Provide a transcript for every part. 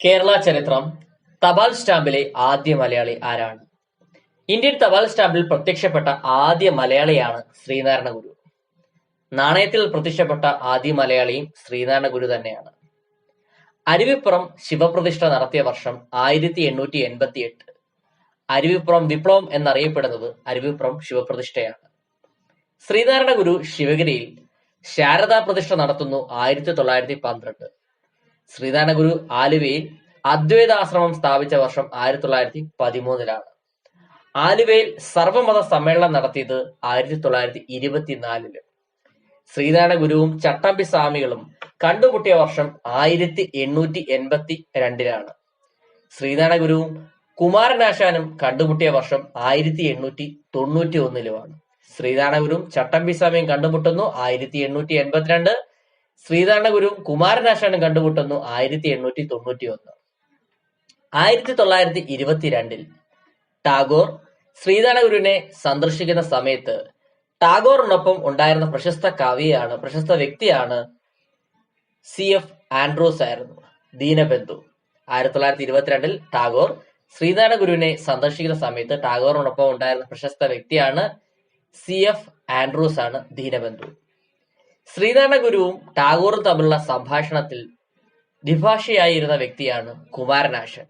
കേരള ചരിത്രം തപാൽ സ്റ്റാമ്പിലെ ആദ്യ മലയാളി ആരാണ്? ഇന്ത്യൻ തപാൽ സ്റ്റാമ്പിൽ പ്രത്യക്ഷപ്പെട്ട ആദ്യ മലയാളിയാണ് ശ്രീനാരായണ ഗുരു. നാണയത്തിൽ പ്രത്യക്ഷപ്പെട്ട ആദ്യ മലയാളിയും ശ്രീനാരായണ ഗുരു തന്നെയാണ്. അരുവിപ്പുറം ശിവപ്രതിഷ്ഠ നടത്തിയ വർഷം ആയിരത്തി എണ്ണൂറ്റി എൺപത്തി എട്ട് അരുവിപ്പുറം വിപ്ലവം എന്നറിയപ്പെടുന്നത് അരുവിപ്പുറം ശിവപ്രതിഷ്ഠയാണ്. ശ്രീനാരായണ ഗുരു ശിവഗിരിയിൽ ശാരദാ പ്രതിഷ്ഠ നടത്തുന്നു ആയിരത്തി തൊള്ളായിരത്തി പന്ത്രണ്ട് ശ്രീനാരായണ ഗുരു ആലുവയിൽ അദ്വൈതാശ്രമം സ്ഥാപിച്ച വർഷം ആയിരത്തി തൊള്ളായിരത്തി പതിമൂന്നിലാണ് ആലുവയിൽ സർവമത സമ്മേളനം നടത്തിയത് ആയിരത്തി തൊള്ളായിരത്തി ഇരുപത്തിനാലിൽ ശ്രീനാരായണ ഗുരുവും ചട്ടമ്പി സ്വാമികളും കണ്ടുമുട്ടിയ വർഷം ആയിരത്തി എണ്ണൂറ്റി എൺപത്തി രണ്ടിലാണ് ശ്രീനാരായണ ഗുരുവും കുമാരനാശാനും കണ്ടുമുട്ടിയ വർഷം ആയിരത്തി എണ്ണൂറ്റി തൊണ്ണൂറ്റി ഒന്നിലുമാണ് ശ്രീനാരായണ ഗുരുവും ചട്ടമ്പി സ്വാമിയും കണ്ടുമുട്ടുന്നു ആയിരത്തി എണ്ണൂറ്റി എൺപത്തിരണ്ട് ശ്രീനാരായണ ഗുരുവും കുമാരനാശാനും കണ്ടുമുട്ടുന്നു ആയിരത്തി എണ്ണൂറ്റി തൊണ്ണൂറ്റി ഒന്ന് ആയിരത്തി തൊള്ളായിരത്തി ഇരുപത്തിരണ്ടിൽ ടാഗോർ ശ്രീധരണഗുരുവിനെ ഗുരുവിനെ സന്ദർശിക്കുന്ന സമയത്ത് ടാഗോറിനൊപ്പം ഉണ്ടായിരുന്ന പ്രശസ്ത കവിയാണ് പ്രശസ്ത വ്യക്തിയാണ് സി എഫ് ആൻഡ്രൂസ് ആയിരുന്നു ദീനബന്ധു. ആയിരത്തി തൊള്ളായിരത്തി ഇരുപത്തിരണ്ടിൽ ടാഗോർ ശ്രീനാരായണ ഗുരുവിനെ സന്ദർശിക്കുന്ന സമയത്ത് ടാഗോറിനൊപ്പം ഉണ്ടായിരുന്ന പ്രശസ്ത വ്യക്തിയാണ് സി എഫ് ആൻഡ്രൂസ് ആണ് ദീനബന്ധു. ശ്രീനാരായണ ഗുരുവും ടാഗോറും തമ്മിലുള്ള സംഭാഷണത്തിൽ ദ്വിഭാഷയായിരുന്ന വ്യക്തിയാണ് കുമാരനാശൻ.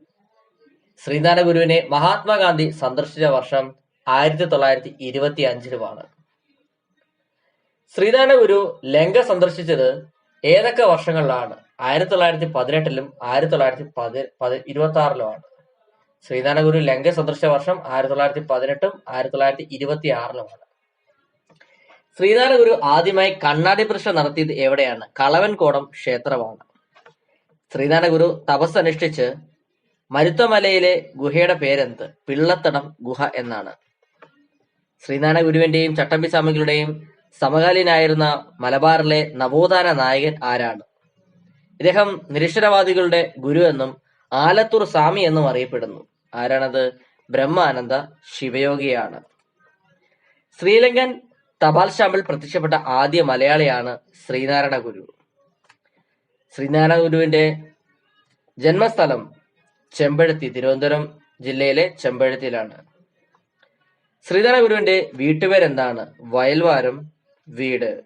ശ്രീനാരായണ ഗുരുവിനെ മഹാത്മാഗാന്ധി സന്ദർശിച്ച വർഷം ആയിരത്തി തൊള്ളായിരത്തി ഇരുപത്തി അഞ്ചിലുമാണ് ശ്രീനാരായണ ഗുരു ലങ്ക സന്ദർശിച്ചത് ഏതൊക്കെ വർഷങ്ങളിലാണ്? ആയിരത്തി തൊള്ളായിരത്തി പതിനെട്ടിലും ആയിരത്തി തൊള്ളായിരത്തി പതി പതി ഇരുപത്തി ആറിലുമാണ് ശ്രീനാരായണ ഗുരു ലങ്ക സന്ദർശിച്ച വർഷം ആയിരത്തി തൊള്ളായിരത്തി പതിനെട്ടും ആയിരത്തി തൊള്ളായിരത്തി ഇരുപത്തി ആറിലുമാണ് ശ്രീനാരായണ ഗുരു ആദ്യമായി കണ്ണാടി പ്രതിഷ്ഠ നടത്തിയത് എവിടെയാണ്? കളവൻകോടം ക്ഷേത്രമാണ്. തപസ് അനുഷ്ഠിച്ച് മരുത്തമലയിലെ ഗുഹയുടെ പേരെന്ത്? പിള്ളത്തടം ഗുഹ എന്നാണ്. ശ്രീനാരായണ ഗുരുവിന്റെയും ചട്ടമ്പി സ്വാമികളുടെയും സമകാലീനായിരുന്ന മലബാറിലെ നവോത്ഥാന നായകൻ ആരാണ്? ഇദ്ദേഹം നിരീശ്വരവാദികളുടെ ഗുരു എന്നും ആലത്തൂർ സ്വാമി എന്നും അറിയപ്പെടുന്നു. ആരാണത്? ബ്രഹ്മാനന്ദ ശിവയോഗിയാണ്. ശ്രീലങ്കൻ തപാൽ സ്റ്റാമ്പിൽ പ്രത്യക്ഷപ്പെട്ട ആദ്യ മലയാളിയാണ് ശ്രീനാരായണ ഗുരു. ശ്രീനാരായണ ഗുരുവിന്റെ ജന്മസ്ഥലം ചെമ്പഴത്തി തിരുവനന്തപുരം ജില്ലയിലെ ചെമ്പഴത്തിയിലാണ് ശ്രീനാരായണ ഗുരുവിന്റെ വീട്ടുപേരെന്താണ്? വയൽവാരം വീട്.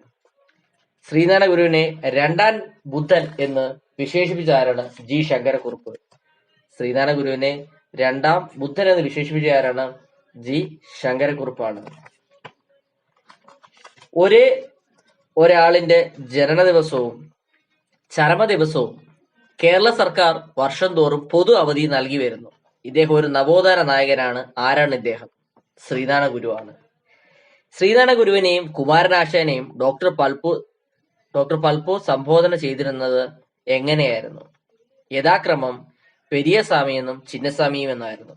ശ്രീനാരായണ ഗുരുവിനെ രണ്ടാം ബുദ്ധൻ എന്ന് വിശേഷിപ്പിച്ച ആരാണ്? ജി. ശങ്കരക്കുറുപ്പ്. ശ്രീനാരായണ ഗുരുവിനെ രണ്ടാം ബുദ്ധൻ എന്ന് വിശേഷിപ്പിച്ച ആരാണ്? ജി. ശങ്കരക്കുറുപ്പാണ്. ഒരേ ഒരാളിന്റെ ജനന ദിവസവും ചരമ ദിവസവും കേരള സർക്കാർ വർഷം തോറും പൊതു അവധി നൽകി വരുന്നു. ഇദ്ദേഹം ഒരു നവോത്ഥാന നായകനാണ്. ആരാണ് ഇദ്ദേഹം? ശ്രീനാരായണ ഗുരുവാണ് ശ്രീനാരായണ ഗുരുവിനെയും കുമാരനാശാനെയും ഡോക്ടർ പൽപ്പു ഡോക്ടർ പൽപ്പു സംബോധന ചെയ്തിരുന്നത് എങ്ങനെയായിരുന്നു? യഥാക്രമം പെരിയസ്വാമിയെന്നും ചിന്നസ്വാമിയും എന്നായിരുന്നു.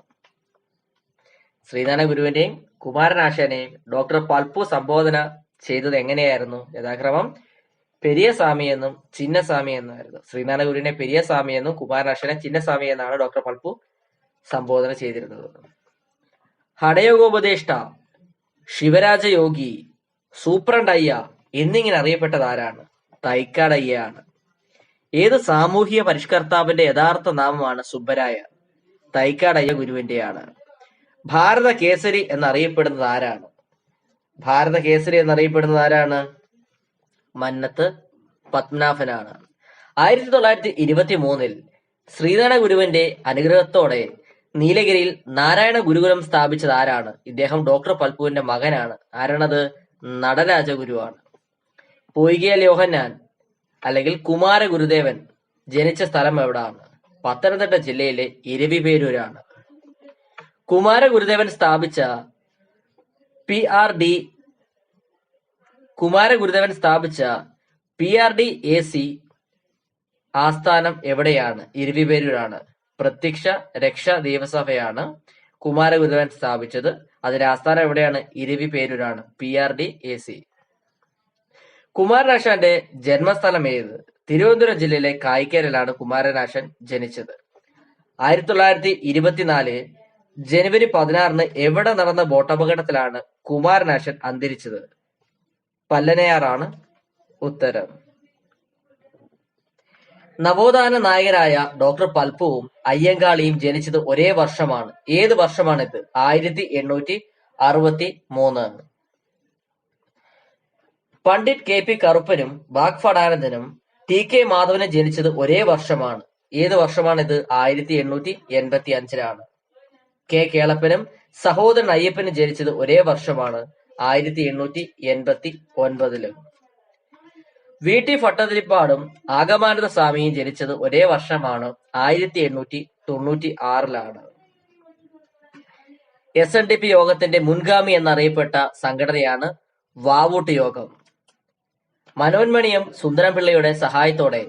ശ്രീനാരായണ ഗുരുവിന്റെയും കുമാരനാശാനെയും ഡോക്ടർ പൽപ്പു സംബോധന ചെയ്തത് എങ്ങനെയായിരുന്നു? യഥാക്രമം പെരിയസ്വാമി എന്നും ചിന്നസ്വാമി എന്നായിരുന്നു. ശ്രീനാരായണ ഗുരുവിനെ പെരിയസ്വാമി എന്നും കുമാരനാശനെ ചിന്നസ്വാമി എന്നാണ് ഡോക്ടർ പൽപ്പു സംബോധന ചെയ്തിരുന്നത്. ഹടയോഗോപദേഷ്ട ശിവരാജ യോഗി സൂപ്രണ്ട് അയ്യ എന്നിങ്ങനെ അറിയപ്പെട്ടത് ആരാണ്? തൈക്കാടയ്യാണ് ഏത് സാമൂഹിക പരിഷ്കർത്താവിന്റെ യഥാർത്ഥ നാമമാണ് സുബ്ബരായ തൈക്കാടയ്യ ഗുരുവിന്റെയാണ്. ഭാരത കേസരി എന്നറിയപ്പെടുന്നത് ആരാണ്? ഭാരത കേസരി എന്നറിയപ്പെടുന്നത് ആരാണ്? മന്നത്ത് പത്മനാഭനാണ്. ആയിരത്തി തൊള്ളായിരത്തി ഇരുപത്തി മൂന്നിൽ ശ്രീനാരായണ ഗുരുവിന്റെ അനുഗ്രഹത്തോടെ നീലഗിരിയിൽ നാരായണ ഗുരുകുലം സ്ഥാപിച്ചത് ആരാണ്? ഇദ്ദേഹം ഡോക്ടർ പൽപുവിന്റെ മകനാണ്. ആരാണത്? നടരാജ ഗുരുവാണ് പൊയ്കേൽ യോഹന്നാൻ അല്ലെങ്കിൽ കുമാര ഗുരുദേവൻ ജനിച്ച സ്ഥലം എവിടാണ്? പത്തനംതിട്ട ജില്ലയിലെ ഇരവിപേരൂരാണ്. കുമാര ഗുരുദേവൻ സ്ഥാപിച്ച P R D Kumara Gurudevan സ്ഥാപിച്ച P R D A C ആസ്ഥാനം എവിടെയാണ്? ഇരുവിപേരൂരാണ്. പ്രത്യക്ഷ രക്ഷാ ദേവസഭയാണ് കുമാര ഗുരുദേവൻ സ്ഥാപിച്ചത്. അതിന്റെ ആസ്ഥാനം എവിടെയാണ്? ഇരുവിപേരൂരാണ്. P R D A C കുമാരനാശാന്റെ ജന്മസ്ഥലം ഏത്? തിരുവനന്തപുരം ജില്ലയിലെ കായിക്കരയിലാണ് കുമാരനാശൻ ജനിച്ചത്. ആയിരത്തി തൊള്ളായിരത്തി ഇരുപത്തിനാല് ജനുവരി പതിനാറിന് എവിടെ നടന്ന ബോട്ടപകടത്തിലാണ് കുമാരനാശൻ അന്തരിച്ചത്. പല്ലനയാറാണ് ഉത്തരം. നവോത്ഥാന നായകരായ ഡോക്ടർ പൽപ്പുവും അയ്യങ്കാളിയും ജനിച്ചത് ഒരേ വർഷമാണ്. ഏത് വർഷമാണിത്? ആയിരത്തി എണ്ണൂറ്റി അറുപത്തി മൂന്ന് പണ്ഡിറ്റ് കെ പി കറുപ്പനും ബാഗ്ഫടാനന്ദനും ടി കെ മാധവനും ജനിച്ചത് ഒരേ വർഷമാണ്. ഏത് വർഷമാണിത്? ആയിരത്തി എണ്ണൂറ്റി എൺപത്തി അഞ്ചിലാണ് കെ കേളപ്പനും സഹോദരൻ അയ്യപ്പന് ജനിച്ചത് ഒരേ വർഷമാണ് ആയിരത്തി എണ്ണൂറ്റി എൺപത്തി ഒൻപതിൽ വി ടി ഭട്ടതിരിപ്പാടും ആഗമാനന്ദ സ്വാമിയും ജനിച്ചത് ഒരേ വർഷമാണ് ആയിരത്തി എണ്ണൂറ്റി തൊണ്ണൂറ്റി ആറിലാണ് എസ് എൻ ഡി പി യോഗത്തിന്റെ മുൻഗാമി എന്നറിയപ്പെട്ട സംഘടനയാണ് വാവൂട്ട് യോഗം. മനോന്മണിയും സുന്ദരംപിള്ളയുടെ സഹായത്തോടെ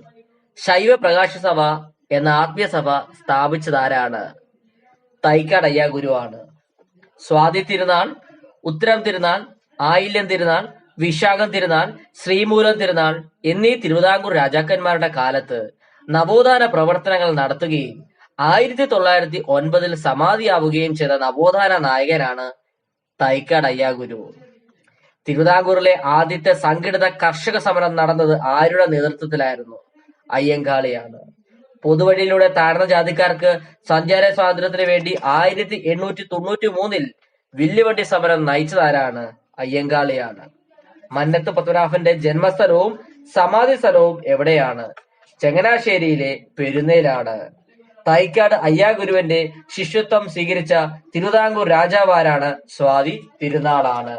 ശൈവ പ്രകാശ സഭ എന്ന ആത്മീയ സഭ സ്ഥാപിച്ചതാരാണ്? തൈക്കാട് തൈക്കാടയ്യ ഗുരുവാണ്. സ്വാതി തിരുനാൾ ഉത്തരം തിരുനാൾ ആയില്യം തിരുനാൾ വിശാഖം തിരുനാൾ ശ്രീമൂലം തിരുനാൾ എന്നീ തിരുവിതാംകൂർ രാജാക്കന്മാരുടെ കാലത്ത് നവോത്ഥാന പ്രവർത്തനങ്ങൾ നടത്തുകയും ആയിരത്തി തൊള്ളായിരത്തി ഒൻപതിൽ സമാധിയാവുകയും ചെയ്ത നവോത്ഥാന നായകനാണ് തൈക്കാട് അയ്യാഗുരു. തിരുവിതാംകൂറിലെ ആദ്യത്തെ സംഘടിത കർഷക സമരം നടന്നത് ആരുടെ നേതൃത്വത്തിലായിരുന്നു? അയ്യങ്കാളിയാണ്. പൊതുവഴിയിലൂടെ താഴ്ന്ന ജാതിക്കാർക്ക് സഞ്ചാര സ്വാതന്ത്ര്യത്തിന് വേണ്ടി ആയിരത്തി എണ്ണൂറ്റി തൊണ്ണൂറ്റി മൂന്നിൽ വില്ലുവണ്ടി സമരം നയിച്ചതാരാണ് അയ്യങ്കാളിയാണ്. മന്നത്ത് പത്മനാഭന്റെ ജന്മസ്ഥലവും സമാധി സ്ഥലവും എവിടെയാണ്? ചങ്ങനാശ്ശേരിയിലെ പെരുന്നേലാണ് തൈക്കാട് അയ്യാഗുരുവിന്റെ ശിഷ്യത്വം സ്വീകരിച്ച തിരുവിതാംകൂർ രാജാവാരാണ് സ്വാതി തിരുനാളാണ്.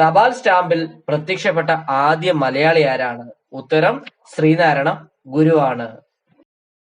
തപാൽ സ്റ്റാമ്പിൽ പ്രത്യക്ഷപ്പെട്ട ആദ്യ മലയാളി ആരാണ്? ഉത്തരം ശ്രീനാരായണ ഗുരുവാണ്.